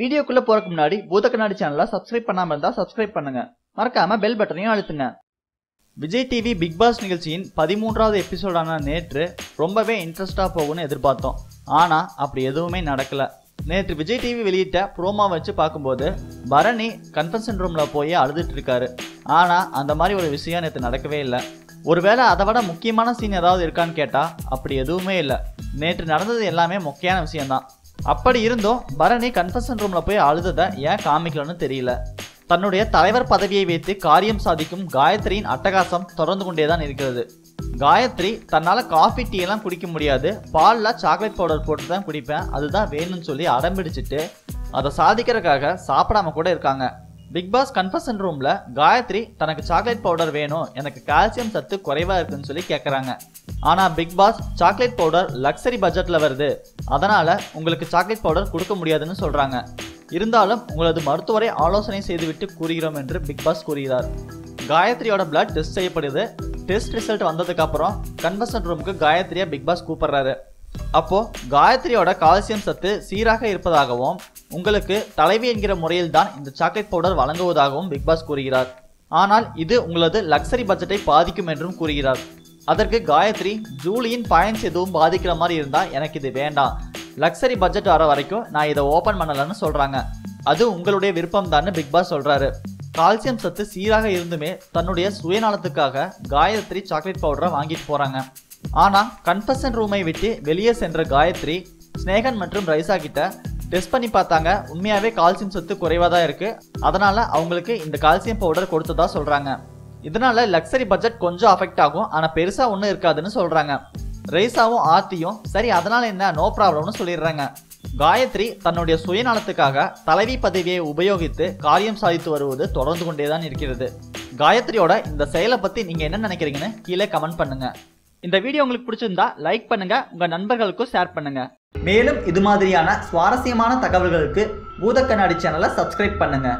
வீடியோக்குள்ள போறதுக்கு முன்னாடி பூத கண்ணாடி சேனலை சப்ஸ்கிரைப் பண்ணாம இருந்தா சப்ஸ்கிரைப் பண்ணுங்க. மறக்காம பெல் பட்டனையும் அழுத்துங்க. விஜய் டிவி பிக் பாஸ் நிகழ்ச்சியின் பதிமூன்றாவது எபிசோடான நேற்று ரொம்பவே இன்ட்ரெஸ்டாக போகும்னு எதிர்பார்த்தோம். ஆனால் அப்படி எதுவுமே நடக்கலை. நேற்று விஜய் டிவி வெளியிட்ட ப்ரோமா வச்சு பார்க்கும்போது பரணி கன்ஃபென்ஷன் ரூமில் போய் அழுதுட்டு இருக்காரு. ஆனால் அந்த மாதிரி ஒரு விஷயம் நேற்று நடக்கவே இல்லை. ஒருவேளை அதை விட முக்கியமான சீன் ஏதாவது இருக்கான்னு கேட்டால் அப்படி எதுவுமே இல்லை. நேற்று நடந்தது எல்லாமே முக்கியமான விஷயம்தான். அப்படி இருந்தும் பரணி கன்ஃபெஷன் ரூமில் போய் அழுததை ஏன் காமிக்கலன்னு தெரியல. தன்னுடைய தலைவர் பதவியை வைத்து காரியம் சாதிக்கும் காயத்ரியின் அட்டகாசம் தொடர்ந்து கொண்டே தான் இருக்கிறது. காயத்ரி தன்னால் காஃபி டீ எல்லாம் குடிக்க முடியாது. பாலில் சாக்லேட் பவுடர் போட்டு தான் குடிப்பேன். அதுதான் வேணும்னு சொல்லி அடம்பிடிச்சிட்டு அதை சாதிக்கிறதுக்காக சாப்பிடாம கூட இருக்காங்க. பிக் பாஸ் கன்ஃபஷன் ரூம்ல காயத்ரி தனக்கு சாக்லேட் பவுடர் வேணும் எனக்கு கால்சியம் சத்து குறைவா இருக்குன்னு சொல்லி கேட்குறாங்க ஆனால் Big Boss chocolate powder luxury பட்ஜெட்டில் வருது. அதனால உங்களுக்கு சாக்லேட் பவுடர் கொடுக்க முடியாதுன்னு சொல்றாங்க. இருந்தாலும் உங்களது மருத்துவரை ஆலோசனை செய்துவிட்டு கூறுகிறோம் என்று பிக் பாஸ் கூறுகிறார். காயத்ரியோட பிளட் டெஸ்ட் செய்யப்படுது. டெஸ்ட் ரிசல்ட் வந்ததுக்கு அப்புறம் கன்வர்சன் ரூமுக்கு காயத்ரியா பிக் பாஸ் கூப்பிடுறாரு. அப்போ காயத்ரியோட கால்சியம் சத்து சீராக இருப்பதாகவும் உங்களுக்கு தலைவி என்கிற முறையில் தான் இந்த சாக்லேட் பவுடர் வழங்குவதாகவும் பிக்பாஸ் கூறுகிறார். ஆனால் இது உங்களது லக்ஸரி பட்ஜெட்டை பாதிக்கும் என்றும் கூறுகிறார். அதற்கு காயத்ரி ஜூலியின் பயன்ஸ் எதுவும் பாதிக்கிற மாதிரி இருந்தால் எனக்கு இது வேண்டாம். லக்ஸரி பட்ஜெட் வர வரைக்கும் நான் இதை ஓப்பன் பண்ணலன்னு சொல்கிறாங்க அது உங்களுடைய விருப்பம் தான் பிக்பாஸ் சொல்கிறாரு கால்சியம் சத்து சீராக இருந்துமே தன்னுடைய சுயநலத்துக்காக காயத்ரி சாக்லேட் பவுடரை வாங்கிட்டு போகிறாங்க ஆனால் கன்ஃபஷன் ரூமை விட்டு வெளியே சென்ற காயத்ரி ஸ்னேகன் மற்றும் ரைசா கிட்ட டெஸ்ட் பண்ணி பார்த்தாங்க. உண்மையாகவே கால்சியம் சத்து குறைவாக தான் இருக்குது அதனால் அவங்களுக்கு இந்த கால்சியம் பவுடர் கொடுத்ததா சொல்கிறாங்க இதனால லக்ஸரி பட்ஜெட் கொஞ்சம் அஃபெக்ட் ஆகும். ஆனால் பெருசாக ஒன்றும் இருக்காதுன்னு சொல்கிறாங்க ரைசாவும் ஆர்த்தியும் சரி அதனால என்ன? நோ ப்ராப்ளம்னு சொல்லிடுறாங்க. காயத்ரி தன்னுடைய சுயநலத்துக்காக தலைவி பதவியை உபயோகித்து காரியம் சாதித்து வருவது தொடர்ந்து கொண்டேதான் இருக்கிறது. காயத்ரியோட இந்த செயலை பற்றி நீங்கள் என்ன நினைக்கிறீங்கன்னு கீழே கமெண்ட் பண்ணுங்க. இந்த வீடியோ உங்களுக்கு பிடிச்சிருந்தா லைக் பண்ணுங்க. உங்கள் நண்பர்களுக்கும் ஷேர் பண்ணுங்க. மேலும் இது மாதிரியான சுவாரஸ்யமான தகவல்களுக்கு பூத கண்ணாடி சேனலை சப்ஸ்கிரைப் பண்ணுங்க.